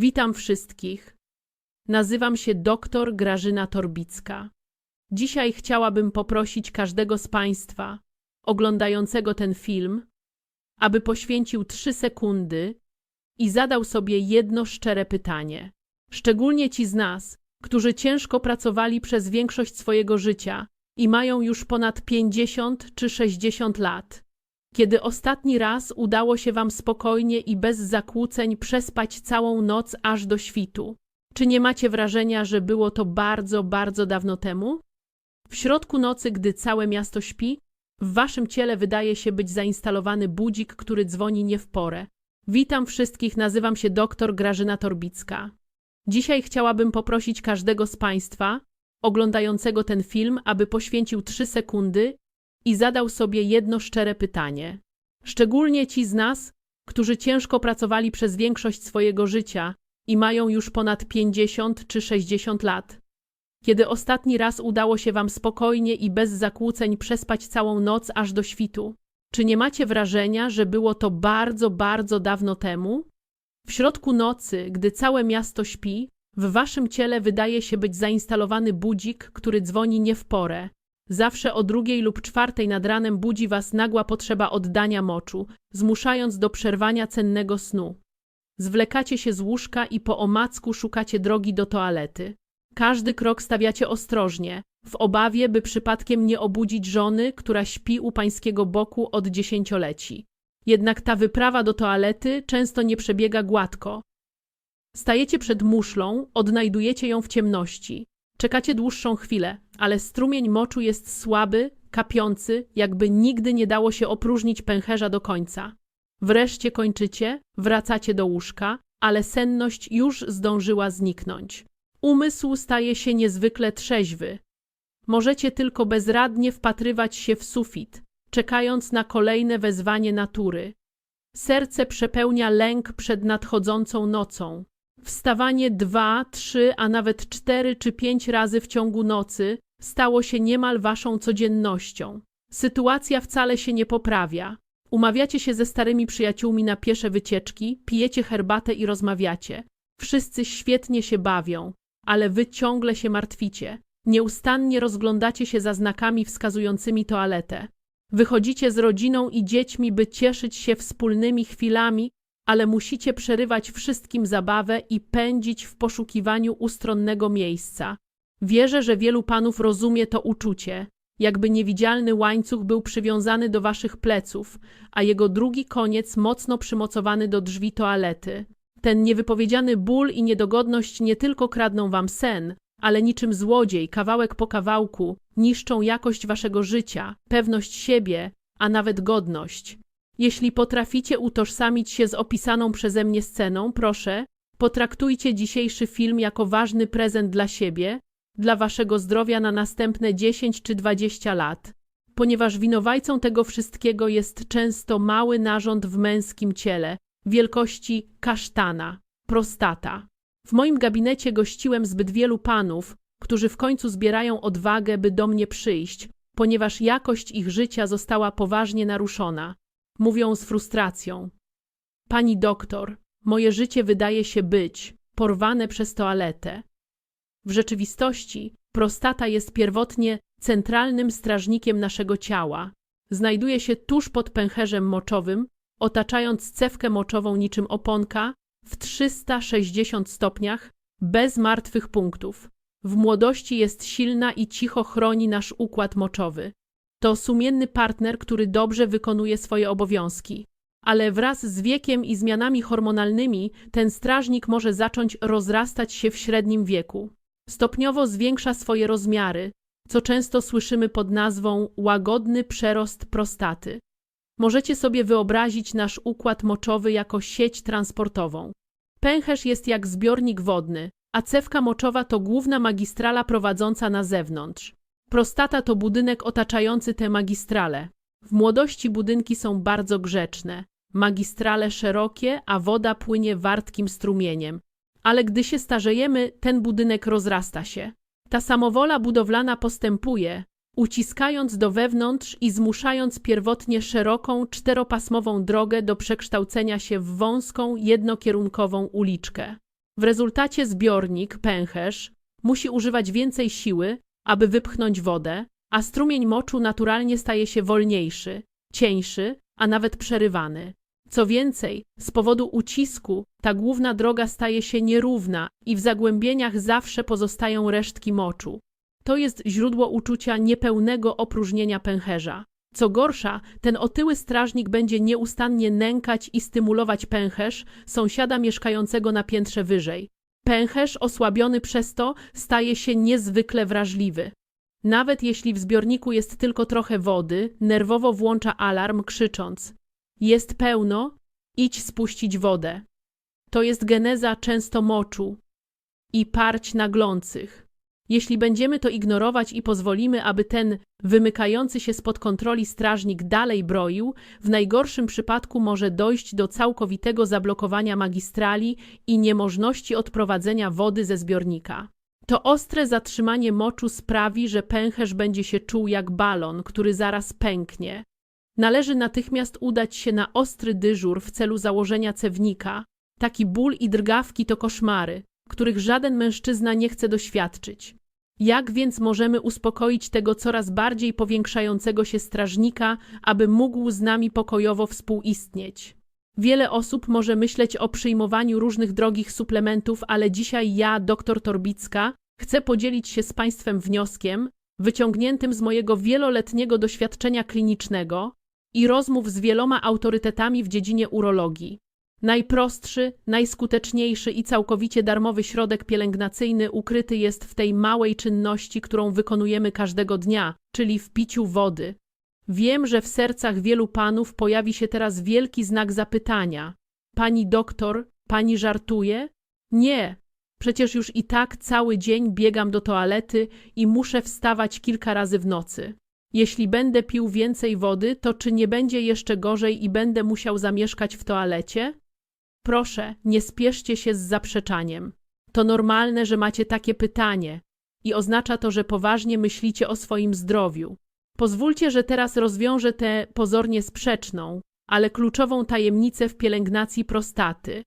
Witam wszystkich. Nazywam się dr Grażyna Torbicka. Dzisiaj chciałabym poprosić każdego z Państwa oglądającego ten film, aby poświęcił trzy sekundy i zadał sobie jedno szczere pytanie. Szczególnie ci z nas, którzy ciężko pracowali przez większość swojego życia i mają już ponad 50 czy 60 lat. Kiedy ostatni raz udało się Wam spokojnie i bez zakłóceń przespać całą noc aż do świtu? Czy nie macie wrażenia, że było to bardzo, bardzo dawno temu? W środku nocy, gdy całe miasto śpi, w Waszym ciele wydaje się być zainstalowany budzik, który dzwoni nie w porę. Witam wszystkich, nazywam się dr Grażyna Torbicka. Dzisiaj chciałabym poprosić każdego z Państwa oglądającego ten film, aby poświęcił trzy sekundy i zadał sobie jedno szczere pytanie. Szczególnie ci z nas, którzy ciężko pracowali przez większość swojego życia i mają już ponad 50 czy 60 lat. Kiedy ostatni raz udało się wam spokojnie i bez zakłóceń przespać całą noc aż do świtu? Czy nie macie wrażenia, że było to bardzo, bardzo dawno temu? W środku nocy, gdy całe miasto śpi, w waszym ciele wydaje się być zainstalowany budzik, który dzwoni nie w porę. Zawsze o drugiej lub czwartej nad ranem budzi was nagła potrzeba oddania moczu, zmuszając do przerwania cennego snu. Zwlekacie się z łóżka i po omacku szukacie drogi do toalety. Każdy krok stawiacie ostrożnie, w obawie, by przypadkiem nie obudzić żony, która śpi u pańskiego boku od dziesięcioleci. Jednak ta wyprawa do toalety często nie przebiega gładko. Stajecie przed muszlą, odnajdujecie ją w ciemności. Czekacie dłuższą chwilę, ale strumień moczu jest słaby, kapiący, jakby nigdy nie dało się opróżnić pęcherza do końca. Wreszcie kończycie, wracacie do łóżka, ale senność już zdążyła zniknąć. Umysł staje się niezwykle trzeźwy. Możecie tylko bezradnie wpatrywać się w sufit, czekając na kolejne wezwanie natury. Serce przepełnia lęk przed nadchodzącą nocą. Wstawanie dwa, trzy, a nawet cztery czy pięć razy w ciągu nocy stało się niemal waszą codziennością. Sytuacja wcale się nie poprawia. Umawiacie się ze starymi przyjaciółmi na piesze wycieczki, pijecie herbatę i rozmawiacie. Wszyscy świetnie się bawią, ale wy ciągle się martwicie. Nieustannie rozglądacie się za znakami wskazującymi toaletę. Wychodzicie z rodziną i dziećmi, by cieszyć się wspólnymi chwilami, ale musicie przerywać wszystkim zabawę i pędzić w poszukiwaniu ustronnego miejsca. Wierzę, że wielu panów rozumie to uczucie, jakby niewidzialny łańcuch był przywiązany do waszych pleców, a jego drugi koniec mocno przymocowany do drzwi toalety. Ten niewypowiedziany ból i niedogodność nie tylko kradną wam sen, ale niczym złodziej, kawałek po kawałku, niszczą jakość waszego życia, pewność siebie, a nawet godność. Jeśli potraficie utożsamić się z opisaną przeze mnie sceną, proszę, potraktujcie dzisiejszy film jako ważny prezent dla siebie, dla waszego zdrowia na następne 10 czy 20 lat, ponieważ winowajcą tego wszystkiego jest często mały narząd w męskim ciele, wielkości kasztana, prostata. W moim gabinecie gościłem zbyt wielu panów, którzy w końcu zbierają odwagę, by do mnie przyjść, ponieważ jakość ich życia została poważnie naruszona. Mówią z frustracją. Pani doktor, moje życie wydaje się być porwane przez toaletę. W rzeczywistości prostata jest pierwotnie centralnym strażnikiem naszego ciała. Znajduje się tuż pod pęcherzem moczowym, otaczając cewkę moczową niczym oponka w 360 stopniach, bez martwych punktów. W młodości jest silna i cicho chroni nasz układ moczowy. To sumienny partner, który dobrze wykonuje swoje obowiązki. Ale wraz z wiekiem i zmianami hormonalnymi ten strażnik może zacząć rozrastać się w średnim wieku. Stopniowo zwiększa swoje rozmiary, co często słyszymy pod nazwą łagodny przerost prostaty. Możecie sobie wyobrazić nasz układ moczowy jako sieć transportową. Pęcherz jest jak zbiornik wodny, a cewka moczowa to główna magistrala prowadząca na zewnątrz. Prostata to budynek otaczający tę magistralę. W młodości budynki są bardzo grzeczne, magistrale szerokie, a woda płynie wartkim strumieniem. Ale gdy się starzejemy, ten budynek rozrasta się. Ta samowola budowlana postępuje, uciskając do wewnątrz i zmuszając pierwotnie szeroką, czteropasmową drogę do przekształcenia się w wąską, jednokierunkową uliczkę. W rezultacie zbiornik, pęcherz, musi używać więcej siły, aby wypchnąć wodę, a strumień moczu naturalnie staje się wolniejszy, cieńszy, a nawet przerywany. Co więcej, z powodu ucisku ta główna droga staje się nierówna i w zagłębieniach zawsze pozostają resztki moczu. To jest źródło uczucia niepełnego opróżnienia pęcherza. Co gorsza, ten otyły strażnik będzie nieustannie nękać i stymulować pęcherz sąsiada mieszkającego na piętrze wyżej. Pęcherz osłabiony przez to staje się niezwykle wrażliwy. Nawet jeśli w zbiorniku jest tylko trochę wody, nerwowo włącza alarm, krzycząc: Jest pełno, idź spuścić wodę. To jest geneza często moczu i parć naglących. Jeśli będziemy to ignorować i pozwolimy, aby ten wymykający się spod kontroli strażnik dalej broił, w najgorszym przypadku może dojść do całkowitego zablokowania magistrali i niemożności odprowadzenia wody ze zbiornika. To ostre zatrzymanie moczu sprawi, że pęcherz będzie się czuł jak balon, który zaraz pęknie. Należy natychmiast udać się na ostry dyżur w celu założenia cewnika. Taki ból i drgawki to koszmary, których żaden mężczyzna nie chce doświadczyć. Jak więc możemy uspokoić tego coraz bardziej powiększającego się strażnika, aby mógł z nami pokojowo współistnieć? Wiele osób może myśleć o przyjmowaniu różnych drogich suplementów, ale dzisiaj ja, doktor Torbicka, chcę podzielić się z Państwem wnioskiem, wyciągniętym z mojego wieloletniego doświadczenia klinicznego i rozmów z wieloma autorytetami w dziedzinie urologii. Najprostszy, najskuteczniejszy i całkowicie darmowy środek pielęgnacyjny ukryty jest w tej małej czynności, którą wykonujemy każdego dnia, czyli w piciu wody. Wiem, że w sercach wielu panów pojawi się teraz wielki znak zapytania. Pani doktor, pani żartuje? Nie. Przecież już i tak cały dzień biegam do toalety i muszę wstawać kilka razy w nocy. Jeśli będę pił więcej wody, to czy nie będzie jeszcze gorzej i będę musiał zamieszkać w toalecie? Proszę, nie spieszcie się z zaprzeczaniem. To normalne, że macie takie pytanie i oznacza to, że poważnie myślicie o swoim zdrowiu. Pozwólcie, że teraz rozwiążę tę pozornie sprzeczną, ale kluczową tajemnicę w pielęgnacji prostaty.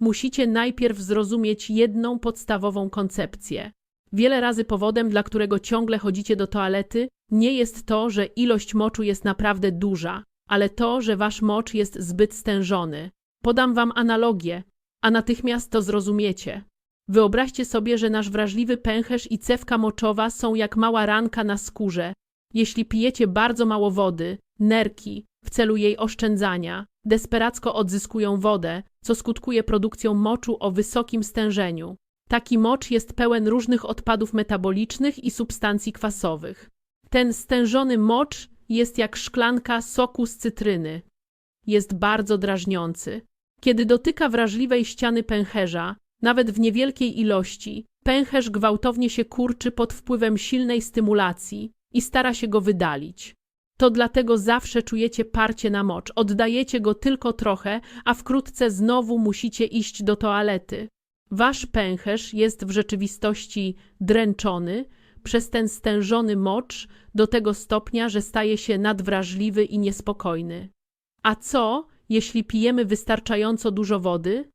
Musicie najpierw zrozumieć jedną podstawową koncepcję. Wiele razy powodem, dla którego ciągle chodzicie do toalety, nie jest to, że ilość moczu jest naprawdę duża, ale to, że wasz mocz jest zbyt stężony. Podam wam analogię, a natychmiast to zrozumiecie. Wyobraźcie sobie, że nasz wrażliwy pęcherz i cewka moczowa są jak mała ranka na skórze. Jeśli pijecie bardzo mało wody, nerki, w celu jej oszczędzania, desperacko odzyskują wodę, co skutkuje produkcją moczu o wysokim stężeniu. Taki mocz jest pełen różnych odpadów metabolicznych i substancji kwasowych. Ten stężony mocz jest jak szklanka soku z cytryny. Jest bardzo drażniący. Kiedy dotyka wrażliwej ściany pęcherza, nawet w niewielkiej ilości, pęcherz gwałtownie się kurczy pod wpływem silnej stymulacji i stara się go wydalić. To dlatego zawsze czujecie parcie na mocz, oddajecie go tylko trochę, a wkrótce znowu musicie iść do toalety. Wasz pęcherz jest w rzeczywistości dręczony przez ten stężony mocz do tego stopnia, że staje się nadwrażliwy i niespokojny. A co, jeśli pijemy wystarczająco dużo wody?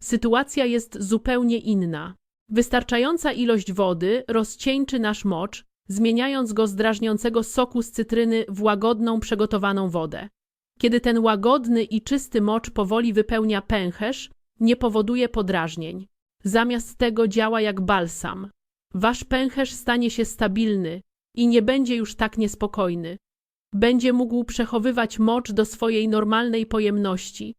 Sytuacja jest zupełnie inna. Wystarczająca ilość wody rozcieńczy nasz mocz, zmieniając go z drażniącego soku z cytryny w łagodną, przygotowaną wodę. Kiedy ten łagodny i czysty mocz powoli wypełnia pęcherz, nie powoduje podrażnień. Zamiast tego działa jak balsam. Wasz pęcherz stanie się stabilny i nie będzie już tak niespokojny będzie mógł przechowywać mocz do swojej normalnej pojemności,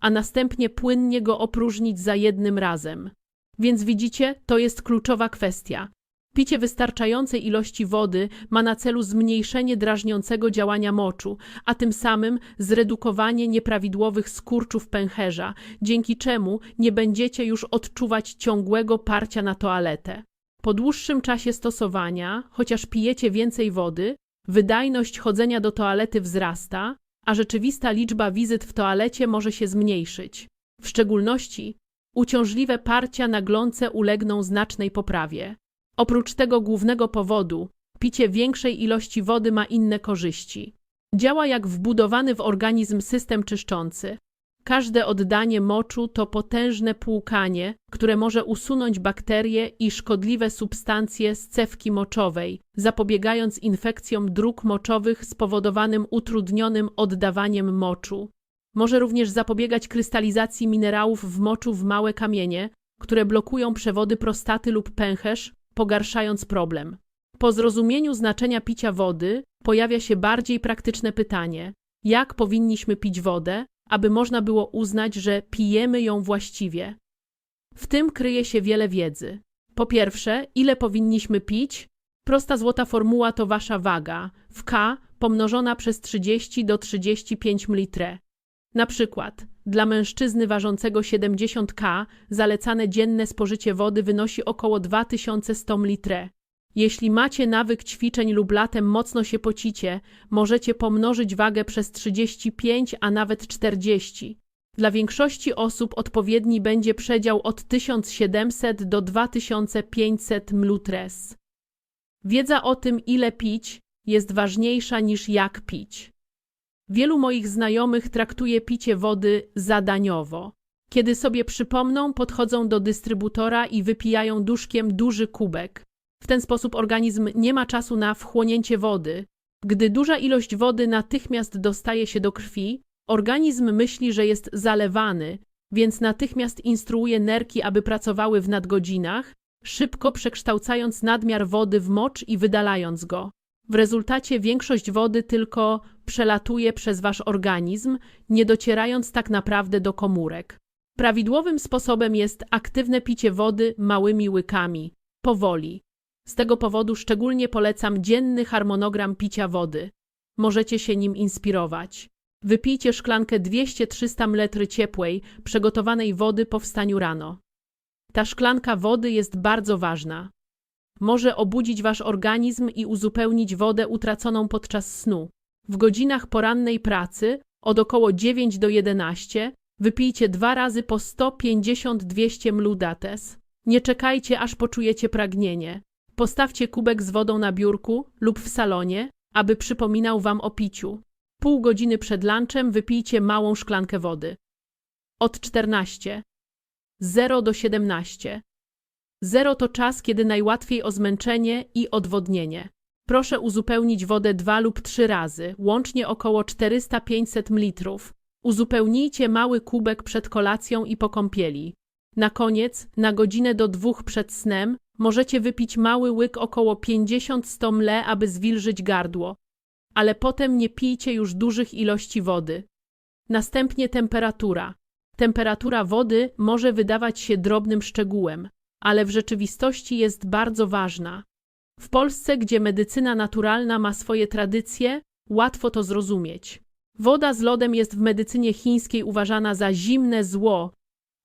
a następnie płynnie go opróżnić za jednym razem. Więc widzicie, to jest kluczowa kwestia. Picie wystarczającej ilości wody ma na celu zmniejszenie drażniącego działania moczu, a tym samym zredukowanie nieprawidłowych skurczów pęcherza, dzięki czemu nie będziecie już odczuwać ciągłego parcia na toaletę. Po dłuższym czasie stosowania, chociaż pijecie więcej wody, Wydajność chodzenia do toalety wzrasta, a rzeczywista liczba wizyt w toalecie może się zmniejszyć. W szczególności uciążliwe parcia naglące ulegną znacznej poprawie. Oprócz tego głównego powodu, picie większej ilości wody ma inne korzyści. Działa jak wbudowany w organizm system czyszczący. Każde oddanie moczu to potężne płukanie, które może usunąć bakterie i szkodliwe substancje z cewki moczowej, zapobiegając infekcjom dróg moczowych spowodowanym utrudnionym oddawaniem moczu. Może również zapobiegać krystalizacji minerałów w moczu w małe kamienie, które blokują przewody prostaty lub pęcherz, pogarszając problem. Po zrozumieniu znaczenia picia wody pojawia się bardziej praktyczne pytanie: jak powinniśmy pić wodę, aby można było uznać, że pijemy ją właściwie? W tym kryje się wiele wiedzy. Po pierwsze, ile powinniśmy pić? Prosta złota formuła to wasza waga w K pomnożona przez 30 do 35 ml. Na przykład dla mężczyzny ważącego 70 k zalecane dzienne spożycie wody wynosi około 2100 ml. Jeśli macie nawyk ćwiczeń lub latem mocno się pocicie, możecie pomnożyć wagę przez 35, a nawet 40. Dla większości osób odpowiedni będzie przedział od 1700 do 2500 mlutres. Wiedza o tym, ile pić, jest ważniejsza niż jak pić. Wielu moich znajomych traktuje picie wody zadaniowo. Kiedy sobie przypomną, podchodzą do dystrybutora i wypijają duszkiem duży kubek. W ten sposób organizm nie ma czasu na wchłonięcie wody. Gdy duża ilość wody natychmiast dostaje się do krwi, organizm myśli, że jest zalewany, więc natychmiast instruuje nerki, aby pracowały w nadgodzinach, szybko przekształcając nadmiar wody w mocz i wydalając go. W rezultacie większość wody tylko przelatuje przez wasz organizm, nie docierając tak naprawdę do komórek. Prawidłowym sposobem jest aktywne picie wody małymi łykami, powoli. Z tego powodu szczególnie polecam dzienny harmonogram picia wody. Możecie się nim inspirować. Wypijcie szklankę 200-300 ml ciepłej, przygotowanej wody po wstaniu rano. Ta szklanka wody jest bardzo ważna. Może obudzić wasz organizm i uzupełnić wodę utraconą podczas snu. W godzinach porannej pracy, od około 9 do 11, wypijcie dwa razy po 150-200 ml dates. Nie czekajcie, aż poczujecie pragnienie. Postawcie kubek z wodą na biurku lub w salonie, aby przypominał wam o piciu. Pół godziny przed lunchem wypijcie małą szklankę wody. Od 14. 0 do 17. 0 to czas, kiedy najłatwiej o zmęczenie i odwodnienie. Proszę uzupełnić wodę dwa lub trzy razy, łącznie około 400-500 ml. Uzupełnijcie mały kubek przed kolacją i po kąpieli. Na koniec, na godzinę do dwóch przed snem, możecie wypić mały łyk około 50-100 mle, aby zwilżyć gardło. Ale potem nie pijcie już dużych ilości wody. Następnie temperatura. Temperatura wody może wydawać się drobnym szczegółem, ale w rzeczywistości jest bardzo ważna. W Polsce, gdzie medycyna naturalna ma swoje tradycje, łatwo to zrozumieć. Woda z lodem jest w medycynie chińskiej uważana za zimne zło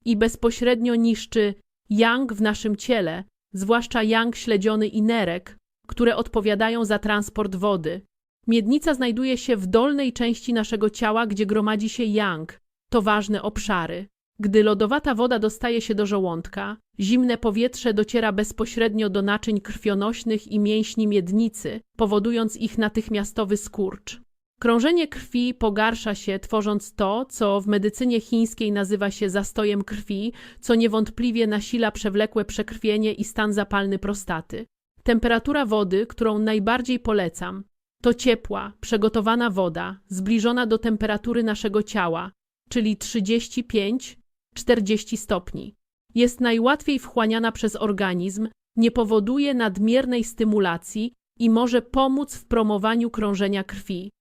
i bezpośrednio niszczy yang w naszym ciele, zwłaszcza yang śledziony i nerek, które odpowiadają za transport wody. Miednica znajduje się w dolnej części naszego ciała, gdzie gromadzi się yang. To ważne obszary. Gdy lodowata woda dostaje się do żołądka, zimne powietrze dociera bezpośrednio do naczyń krwionośnych i mięśni miednicy, powodując ich natychmiastowy skurcz. Krążenie krwi pogarsza się, tworząc to, co w medycynie chińskiej nazywa się zastojem krwi, co niewątpliwie nasila przewlekłe przekrwienie i stan zapalny prostaty. Temperatura wody, którą najbardziej polecam, to ciepła, przygotowana woda, zbliżona do temperatury naszego ciała, czyli 35 40 stopni. Jest najłatwiej wchłaniana przez organizm, nie powoduje nadmiernej stymulacji i może pomóc w promowaniu krążenia krwi.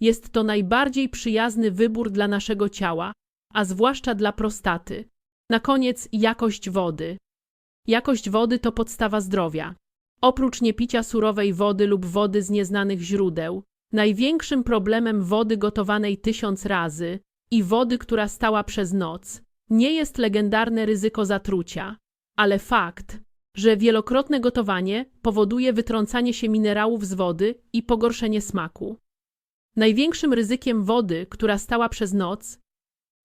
Jest to najbardziej przyjazny wybór dla naszego ciała, a zwłaszcza dla prostaty. Na koniec jakość wody. Jakość wody to podstawa zdrowia. Oprócz niepicia surowej wody lub wody z nieznanych źródeł, największym problemem wody gotowanej tysiąc razy i wody, która stała przez noc, nie jest legendarne ryzyko zatrucia, ale fakt, że wielokrotne gotowanie powoduje wytrącanie się minerałów z wody i pogorszenie smaku. Największym ryzykiem wody, która stała przez noc,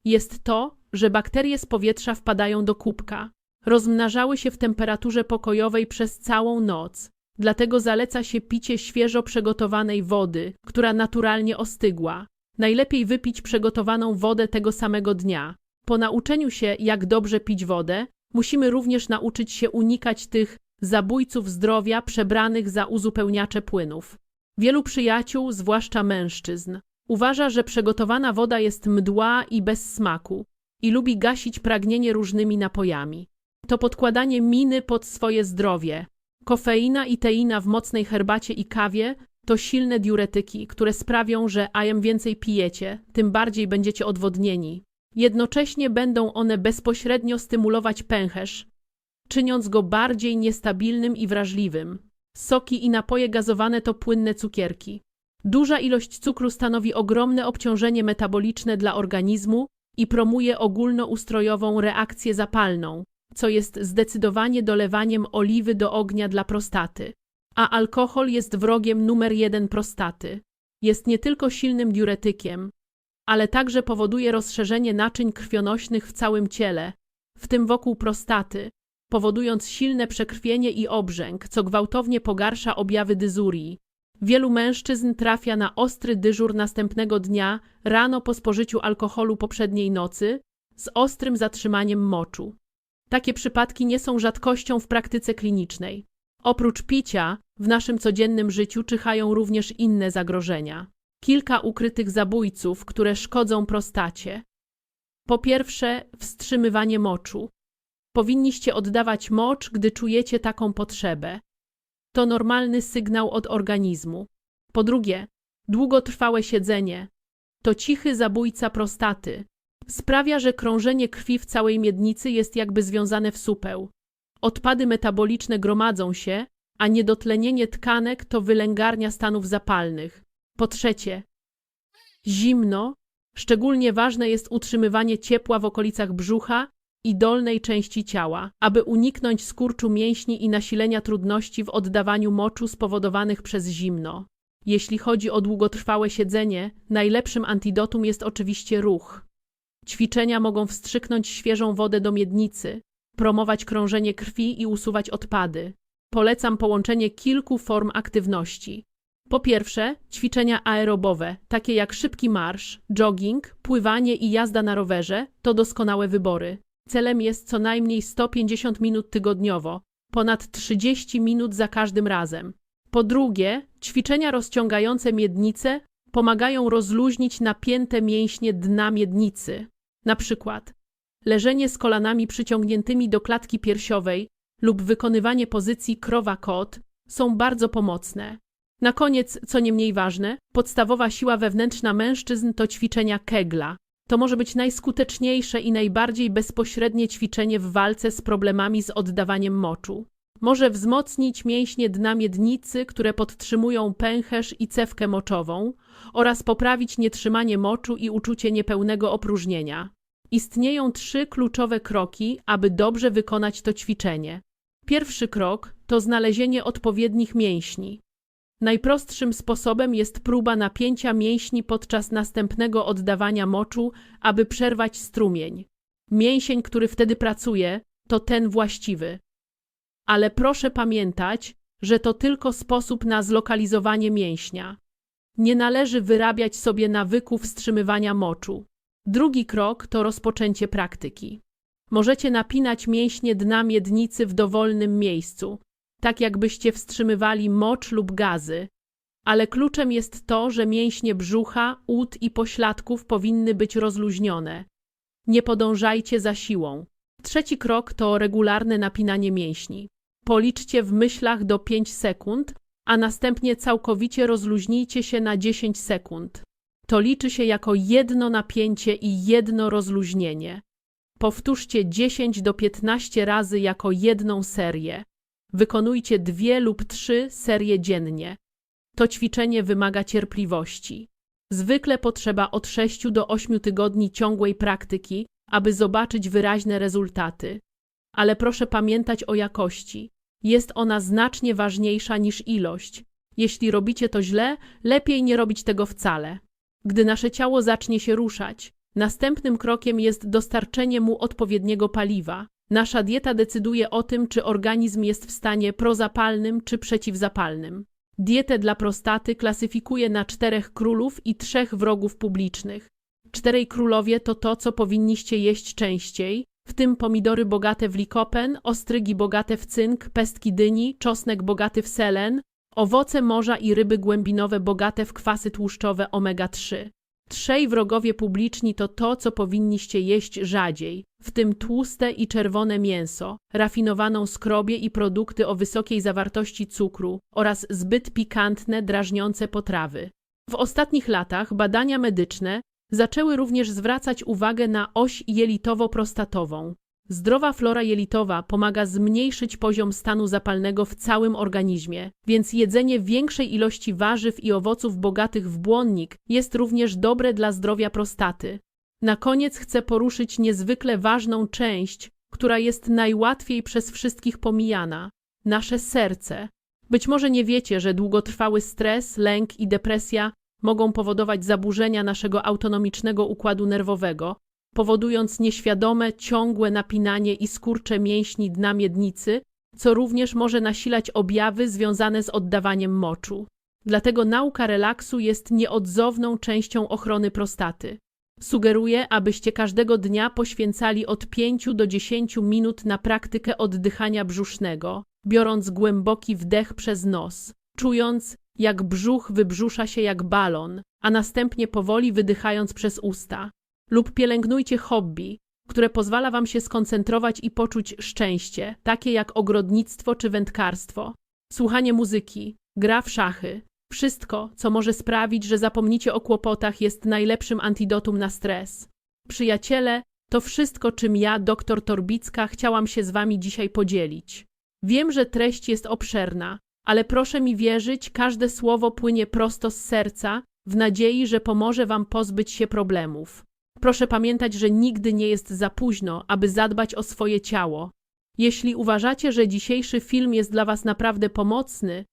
jest to, że bakterie z powietrza wpadają do kubka. Rozmnażały się w temperaturze pokojowej przez całą noc, dlatego zaleca się picie świeżo przygotowanej wody, która naturalnie ostygła. Najlepiej wypić przygotowaną wodę tego samego dnia. Po nauczeniu się, jak dobrze pić wodę, musimy również nauczyć się unikać tych zabójców zdrowia przebranych za uzupełniacze płynów. Wielu przyjaciół, zwłaszcza mężczyzn, uważa, że przygotowana woda jest mdła i bez smaku i lubi gasić pragnienie różnymi napojami. To podkładanie miny pod swoje zdrowie. Kofeina i teina w mocnej herbacie i kawie to silne diuretyki, które sprawią, że im więcej pijecie, tym bardziej będziecie odwodnieni. Jednocześnie będą one bezpośrednio stymulować pęcherz, czyniąc go bardziej niestabilnym i wrażliwym. Soki i napoje gazowane to płynne cukierki. Duża ilość cukru stanowi ogromne obciążenie metaboliczne dla organizmu i promuje ogólnoustrojową reakcję zapalną, co jest zdecydowanie dolewaniem oliwy do ognia dla prostaty. A alkohol jest wrogiem numer jeden prostaty. Jest nie tylko silnym diuretykiem, ale także powoduje rozszerzenie naczyń krwionośnych w całym ciele, w tym wokół prostaty, powodując silne przekrwienie i obrzęk, co gwałtownie pogarsza objawy dyzurii. Wielu mężczyzn trafia na ostry dyżur następnego dnia, rano po spożyciu alkoholu poprzedniej nocy, z ostrym zatrzymaniem moczu. Takie przypadki nie są rzadkością w praktyce klinicznej. Oprócz picia, w naszym codziennym życiu czyhają również inne zagrożenia. Kilka ukrytych zabójców, które szkodzą prostacie. Po pierwsze, wstrzymywanie moczu. Powinniście oddawać mocz, gdy czujecie taką potrzebę. To normalny sygnał od organizmu. Po drugie, długotrwałe siedzenie. To cichy zabójca prostaty. Sprawia, że krążenie krwi w całej miednicy jest jakby związane w supeł. Odpady metaboliczne gromadzą się, a niedotlenienie tkanek to wylęgarnia stanów zapalnych. Po trzecie, zimno. Szczególnie ważne jest utrzymywanie ciepła w okolicach brzucha i dolnej części ciała, aby uniknąć skurczu mięśni i nasilenia trudności w oddawaniu moczu spowodowanych przez zimno. Jeśli chodzi o długotrwałe siedzenie, najlepszym antidotum jest oczywiście ruch. Ćwiczenia mogą wstrzyknąć świeżą wodę do miednicy, promować krążenie krwi i usuwać odpady. Polecam połączenie kilku form aktywności. Po pierwsze, ćwiczenia aerobowe, takie jak szybki marsz, jogging, pływanie i jazda na rowerze, to doskonałe wybory. Celem jest co najmniej 150 minut tygodniowo, ponad 30 minut za każdym razem. Po drugie, ćwiczenia rozciągające miednicę pomagają rozluźnić napięte mięśnie dna miednicy. Na przykład leżenie z kolanami przyciągniętymi do klatki piersiowej lub wykonywanie pozycji krowa-kot są bardzo pomocne. Na koniec, co nie mniej ważne, podstawowa siła wewnętrzna mężczyzn to ćwiczenia Kegla. To może być najskuteczniejsze i najbardziej bezpośrednie ćwiczenie w walce z problemami z oddawaniem moczu. Może wzmocnić mięśnie dna miednicy, które podtrzymują pęcherz i cewkę moczową, oraz poprawić nietrzymanie moczu i uczucie niepełnego opróżnienia. Istnieją trzy kluczowe kroki, aby dobrze wykonać to ćwiczenie. Pierwszy krok to znalezienie odpowiednich mięśni. Najprostszym sposobem jest próba napięcia mięśni podczas następnego oddawania moczu, aby przerwać strumień. Mięsień, który wtedy pracuje, to ten właściwy. Ale proszę pamiętać, że to tylko sposób na zlokalizowanie mięśnia. Nie należy wyrabiać sobie nawyku wstrzymywania moczu. Drugi krok to rozpoczęcie praktyki. Możecie napinać mięśnie dna miednicy w dowolnym miejscu, tak jakbyście wstrzymywali mocz lub gazy. Ale kluczem jest to, że mięśnie brzucha, ud i pośladków powinny być rozluźnione. Nie podążajcie za siłą. Trzeci krok to regularne napinanie mięśni. Policzcie w myślach do 5 sekund, a następnie całkowicie rozluźnijcie się na 10 sekund. To liczy się jako jedno napięcie i jedno rozluźnienie. Powtórzcie 10 do 15 razy jako jedną serię. Wykonujcie dwie lub trzy serie dziennie. To ćwiczenie wymaga cierpliwości. Zwykle potrzeba od 6 do 8 tygodni ciągłej praktyki, aby zobaczyć wyraźne rezultaty. Ale proszę pamiętać o jakości. Jest ona znacznie ważniejsza niż ilość. Jeśli robicie to źle, lepiej nie robić tego wcale. Gdy nasze ciało zacznie się ruszać, następnym krokiem jest dostarczenie mu odpowiedniego paliwa. Nasza dieta decyduje o tym, czy organizm jest w stanie prozapalnym czy przeciwzapalnym. dietę dla prostaty klasyfikuje na czterech królów i trzech wrogów publicznych. Czterej królowie to to, co powinniście jeść częściej, w tym pomidory bogate w likopen, ostrygi bogate w cynk, pestki dyni, czosnek bogaty w selen, owoce morza i ryby głębinowe bogate w kwasy tłuszczowe omega-3. Trzej wrogowie publiczni to to, co powinniście jeść rzadziej, w tym tłuste i czerwone mięso, rafinowaną skrobię i produkty o wysokiej zawartości cukru oraz zbyt pikantne, drażniące potrawy. W ostatnich latach badania medyczne zaczęły również zwracać uwagę na oś jelitowo-prostatową. Zdrowa flora jelitowa pomaga zmniejszyć poziom stanu zapalnego w całym organizmie, więc jedzenie większej ilości warzyw i owoców bogatych w błonnik jest również dobre dla zdrowia prostaty. Na koniec chcę poruszyć niezwykle ważną część, która jest najłatwiej przez wszystkich pomijana nasze serce. Być może nie wiecie, że długotrwały stres, lęk i depresja mogą powodować zaburzenia naszego autonomicznego układu nerwowego, powodując nieświadome, ciągłe napinanie i skurcze mięśni dna miednicy, co również może nasilać objawy związane z oddawaniem moczu. Dlatego nauka relaksu jest nieodzowną częścią ochrony prostaty. Sugeruję, abyście każdego dnia poświęcali od 5 do 10 minut na praktykę oddychania brzusznego, biorąc głęboki wdech przez nos, czując, jak brzuch wybrzusza się jak balon, a następnie powoli wydychając przez usta. Lub pielęgnujcie hobby, które pozwala Wam się skoncentrować i poczuć szczęście, takie jak ogrodnictwo czy wędkarstwo, słuchanie muzyki, gra w szachy. Wszystko, co może sprawić, że zapomnicie o kłopotach, jest najlepszym antidotum na stres. Przyjaciele, to wszystko, czym ja, doktor Torbicka, chciałam się z Wami dzisiaj podzielić. Wiem, że treść jest obszerna, ale proszę mi wierzyć, każde słowo płynie prosto z serca, w nadziei, że pomoże Wam pozbyć się problemów. Proszę pamiętać, że nigdy nie jest za późno, aby zadbać o swoje ciało. Jeśli uważacie, że dzisiejszy film jest dla Was naprawdę pomocny,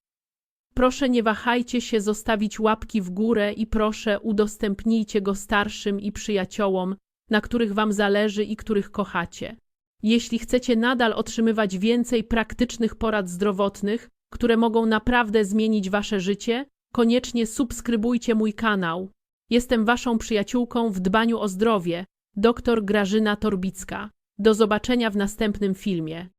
proszę nie wahajcie się zostawić łapki w górę i proszę udostępnijcie go starszym i przyjaciołom, na których Wam zależy i których kochacie. Jeśli chcecie nadal otrzymywać więcej praktycznych porad zdrowotnych, które mogą naprawdę zmienić Wasze życie, koniecznie subskrybujcie mój kanał. Jestem Waszą przyjaciółką w dbaniu o zdrowie, dr Grażyna Torbicka. Do zobaczenia w następnym filmie.